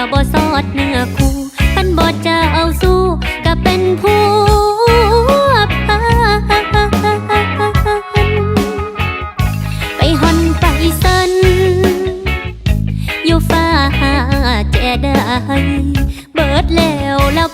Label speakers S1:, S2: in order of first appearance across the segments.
S1: ก็บ่สอดเนื้อคู่กันบอดจะเอาสู้ก็เป็นผู้พันไปฮอนไปสันอยู่ฟ้าแจได้เบิดแล้วแล้ว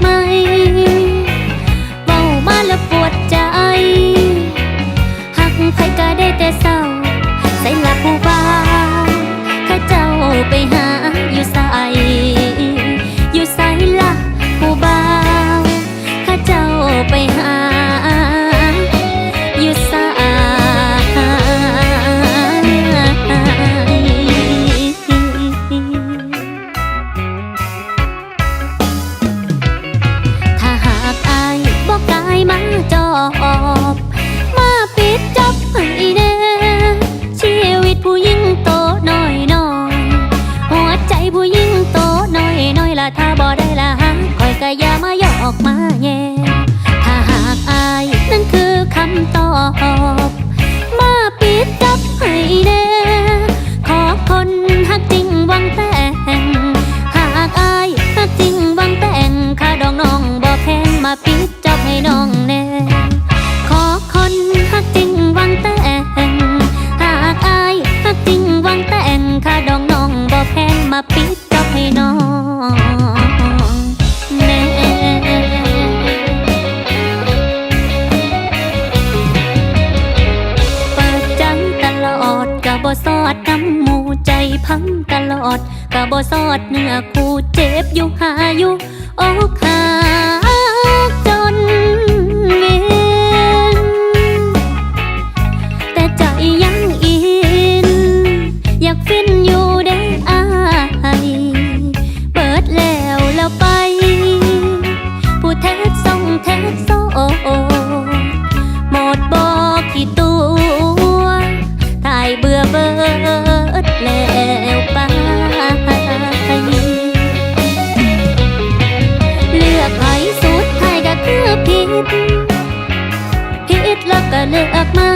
S1: my น้องแน่ขอคนฮักจริงวังแต่งหากอายฮักจริงวังแต่งค่าดองน้องบ่แพงมาปิดดอกให้น้องแน่ปากจตลอดกะบ่สอดน้ำมูใจพังตลอดกะบ่สอดเนื้อคู่เจ็บอยู่หาอยู่โอ้ค่า หมดบอกกี่ตัวตายเบื่อเบิดแล้วไปเลือกไอ้สุดท้ายก็คือผิดผิดแล้วก็เลือกไม่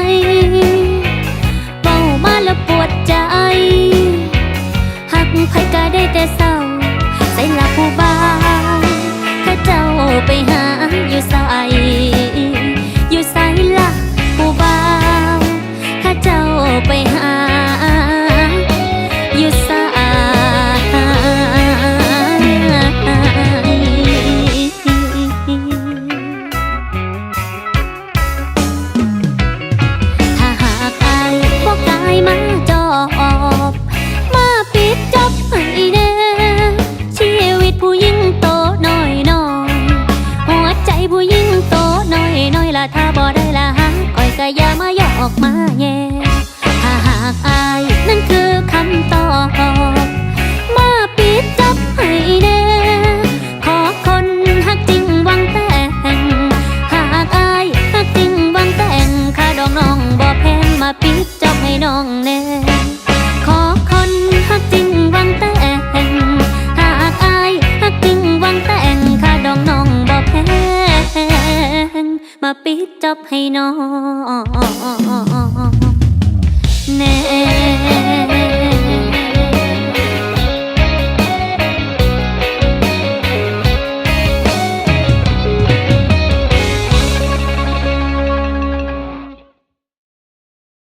S1: เมาแล้วปวดใจหักใครก็ได้แต่เศร้าใส่หลับผู้บ้า จบให้น้องแน่